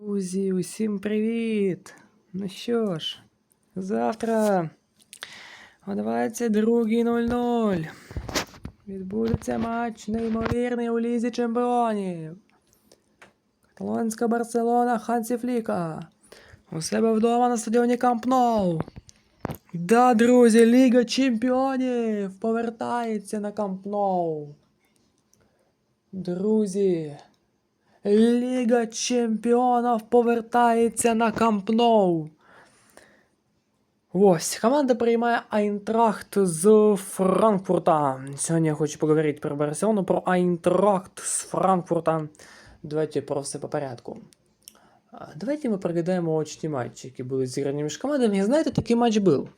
Друзі, усім привіт! Ну що ж, завтра о 22.00 відбудеться матч неймовірний у Лізі Чемпіонів. Каталонська Барселона Хансі Фліка. У себе вдома на стадіоні Камп Ноу. Да, друзі, Ліга Чемпіонів повертається на Камп Ноу. Друзі, Ліга Чемпіонів повертається на Камп Ноу. Ось, команда приймає Айнтрахт з Франкфурта. Сьогодні я хочу поговорити про Барселону, про Айнтрахт з Франкфурта. Давайте про все по порядку. Давайте ми пригадаємо очні матчі, які були зіграні між командами. І знаєте, такий матч був.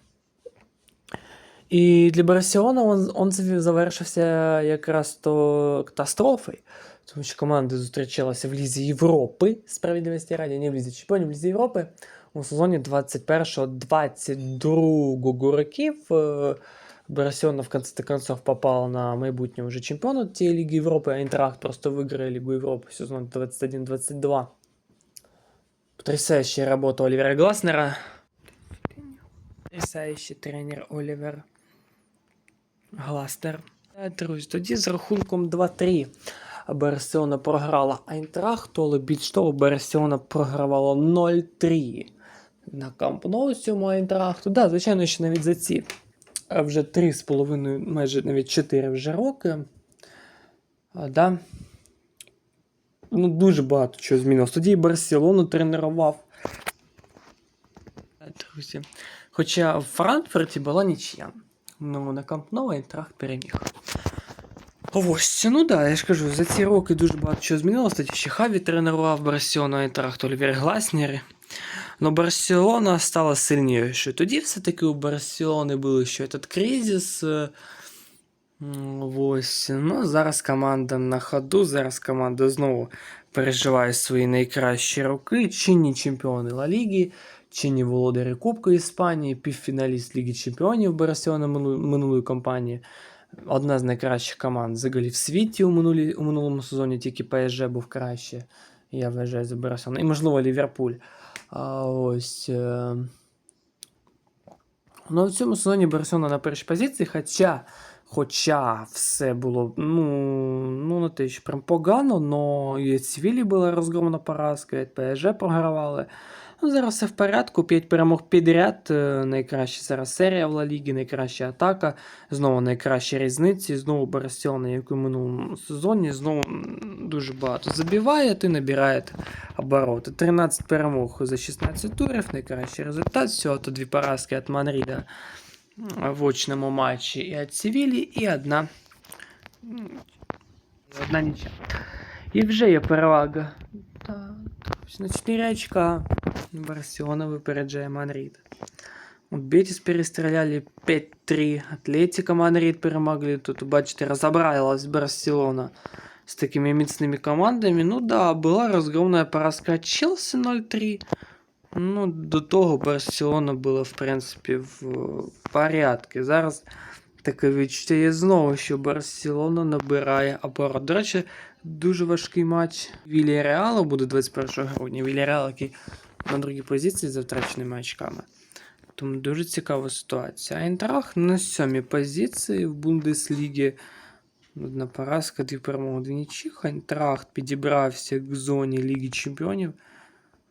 І для Барселони он, он завершився якраз то катастрофою. Тому що команди зустрічалися в Лізі Європи, справедливості раді, не в Лізі Чемпіонів, в Лізі Європи у сезоні 21-22 років. Е, Барселона в конце концов попала на майбутнє вже чемпіона тієї Ліги Європи, а Інтеракт просто виграє Лігу Європи сезон 21-22. Потрясающая работа Оливера Гласнера. Потрясающий тренер Олівер Гласнер. Е, Друзі, тоді з рахунком 2-3 Барселона програла Айнтрахту, але більш того, Барселона програвала 0-3 на Камп Ноу цьому Айнтрахту. Да, звичайно, що навіть за ці вже 3,5, майже навіть 4 вже роки. А, да. Ну, дуже багато чого змінилось. Тоді Барселону тренував. Друзі. Хоча в Франкфурті була нічия. Ну, на Камп Ноу Айнтрахт переміг. Ось, ну да, я ж кажу, за ці роки дуже багато чого змінилося. Тоді ще Хаві тренував Барселону Айнтрахт, Олівер Гласнер. Но Барселона стала сильнішою. Тоді все-таки у Барселони був ще этот кризис. е, Ось. Ну, зараз команда на ходу, зараз команда знову переживає свої найкращі роки. Чинні чемпіони Ла Ліги, чинні володарі Кубка Іспанії, півфіналіст Ліги Чемпіонів Барселона минулої, кампанії. Одна з найкращих команд взагалі в світі у, минулі, у минулому сезоні, тільки ПСЖ був краще. Я вважаю за Барселону. І, можливо, Ліверпуль. А ось. Е... Ну, в цьому сезоні Барселона на першій позиції, хоча, хоча все було ну, ну не те, що прям погано, но і Цвілі була розгромлена поразка, і ПСЖ програвали. Ну, зараз все в порядку, 5 перемог підряд. е, Найкраща зараз серія в Ла Лігі, найкраща атака, знову найкращі різниці, знову Барселона, як і в минулому сезоні, знову дуже багато забиває, ти набирає обороти. 13 перемог за 16 турів, найкращий результат. Всього то дві поразки від Манріда в очному матчі і від Севілі, і одна. Одна нічия. І вже є перевага. Так, ось на 4 очка. Барселона випереджає Манрід. От Бетіс перестріляли 5-3. Атлетика Манрід перемогли. Тут, бачите, розібралась Барселона з такими міцними командами. Ну да, була розгромна поразка Челсі 0-3. Ну, до того Барселона була, в принципі, в порядку. Зараз таке відчуття знову, що Барселона набирає оборот. До речі, дуже важкий матч Вільяреала буде 21 грудня. Вільяреал, який на другій позиції за втраченими очками. Тому дуже цікава ситуація. Айнтрах на сьомій позиції в Бундеслігі. Одна поразка, дві перемоги, дві нічих. Айнтрахт підібрався к зоні Ліги Чемпіонів.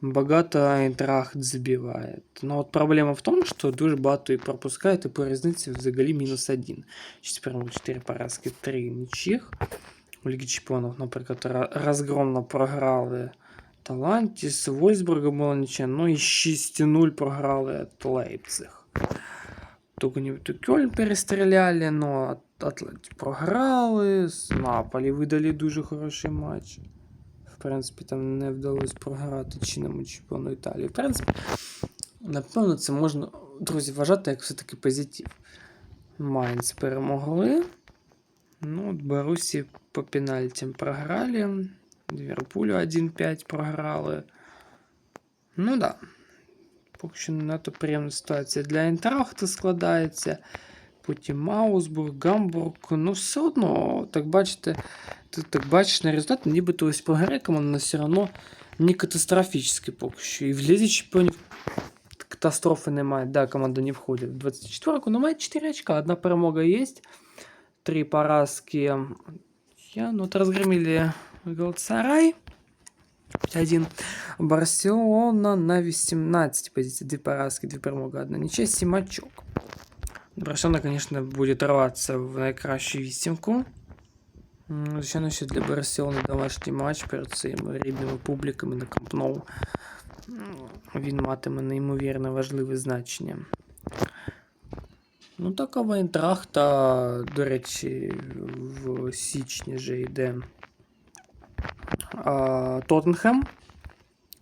Багато Айнтрахт забиває. Ну от проблема в тому, що дуже багато і пропускає, і по різниці взагалі мінус один. 6 перемог, 4 поразки, 3 нічих. У Лігі Чемпіонів, наприклад, ра- розгромно програли Талантіс, Вольсбурга була нічия, ну і 6-0 програли от Лейпциг. Тугнів Кёльн перестріляли, но Атланті програли, з Наполі видали дуже хороший матч. В принципі, там не вдалося програти чинному чемпіону Італії. В принципі, напевно, це можна, друзі, вважати як все-таки позитив. Майнц перемогли. Ну, от Борусі по пенальтям програли. Ліверпулю 1-5 програли. Ну да. Поки що не надто приємна ситуація для Інтерахта складається. Потім Маусбург, Гамбург. Ну, все одно, так бачите, ти так бачиш на результат, нібито ось по грекам, але все одно не катастрофически поки що. І в Лізі чемпіонів катастрофи немає. Да, команда не входить в 24-ку, но має 4 очка. Одна перемога есть. Три поразки. Я, ну, вот разгромили Галатасарай. 1. Барселона на 18 позиций. Две поразки, две перемоги, одна ничья, 7 очок. Барселона, конечно, будет рваться в найкращу вісімку. М, Звичайно, що для Барселони домашній матч перед цими рідними публіками на Камп Ноу. М, Він матиме неймовірно важливе значення. Ну, такова Інтрахта, до речі, в січні вже йде А, Тоттенхем.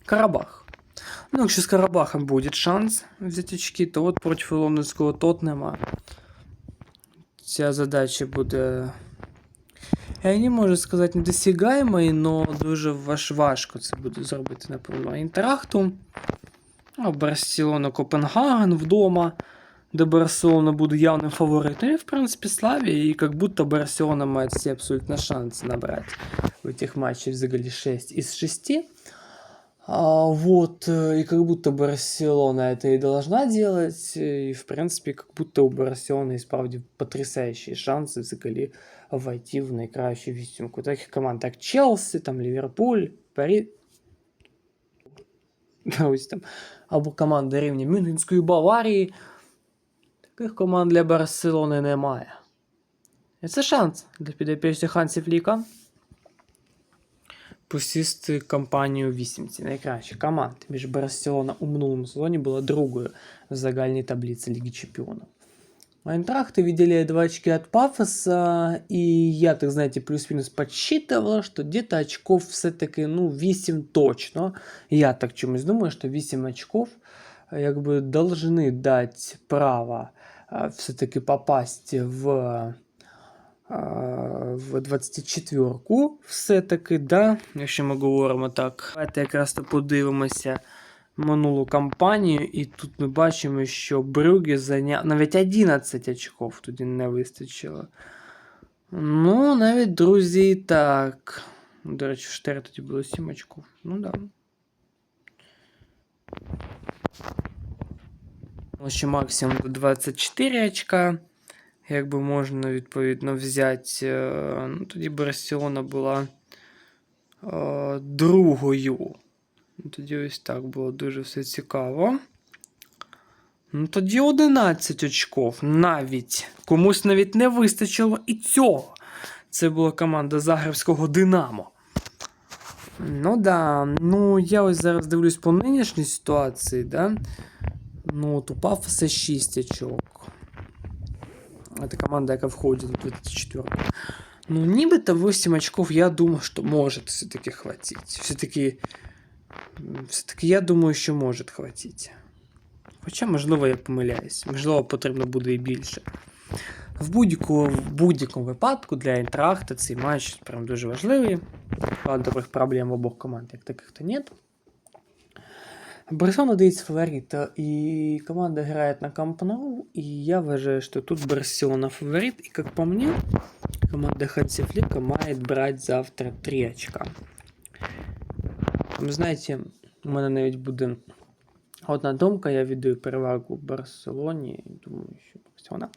Карабах. Ну, якщо з Карабахом буде шанс взяти очки, то от проти лондонського Тотнема ця задача буде. Я не можу сказати недосягаємою, але дуже важ важко це буде зробити, напевно. Інтерахту. А Барселона Копенгаген вдома, де Барселона буде явним фаворитом. І, в принципі, Славі, і як будто Барселона має всі абсолютно шанси набрати в этих матчах взагалі 6 из 6. А, вот, э, и как будто Барселона это и должна делать, и в принципе, как будто у Барселоны и справді потрясающие шансы взагалі войти в найкращу вісімку. Таких команд, як Челсі, там Ліверпуль, Парі. Ось там. Або команда рівня Мюнхенської Баварії. Таких команд для Барселони немає. І це шанс для підопічних Хансі Фліка посісти кампанію вісімці найкращих команд. Між Барселона у минулому сезоні була другою в загальній таблиці Ліги Чемпіонів. Айнтрахт видели 2 очки от Пафоса, и я, так знаете, плюс-минус подсчитывал, что где-то очков все-таки, ну, 8 точно. Я так чомусь думаю, что 8 очков э, як бы должны дать право э, все-таки попасть в, э, в 24-ку все-таки, да, якщо ми говоримо так. Давайте якраз то подивимося минулу кампанію, і тут ми бачимо, що Брюге зайняв навіть 11 очков тоді не вистачило. Ну, навіть друзі, і так. До речі, в Штері тоді було 7 очков. Ну да. Ще максимум до 24 очка. Якби можна, відповідно, взяти. е, Ну, тоді Барселона була е, другою. Ну, Тоді ось так було дуже все цікаво. Ну, тоді 11 очков. Навіть. Комусь навіть не вистачило і цього. Це була команда Загребського Динамо. Ну да. Ну, я ось зараз дивлюсь по нинішній ситуації, да. Ну, от у Пафоса 6 очок. Це команда, яка входить у 24. Ну, нібито 8 очков, я думаю, що може все-таки хватить. Все-таки все-таки я думаю, що може хватити. Хоча, можливо, я помиляюсь. Можливо, потрібно буде і більше. В будь-якому, в будь-якому випадку для Інтрахта цей матч прям дуже важливий. Кадрових проблем в обох команд, як таких то нет. Барселона дивится фаворита, и команда играет на Камп Ноу, и я вважаю, что тут Барселона фаворит, и как по мне, команда Ханси Флика мает брать завтра 3 очка. Знаєте, у мене навіть буде одна думка, я віддаю перевагу Барселоні. Думаю, що Барселона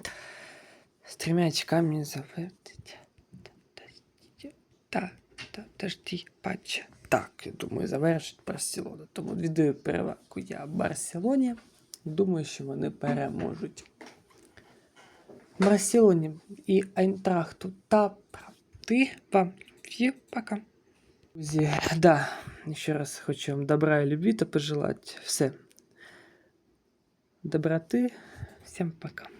з трьома очками завершить. Так, так, дожди, патча. Так, я думаю, завершить Барселона. Тому віддаю перевагу я Барселоні. Думаю, що вони переможуть. Барселоні і Айнтрахту та правди вам всім пока. Друзі, да, ще раз хочу вам добра і любві та пожелати все. Доброти. Всім пока.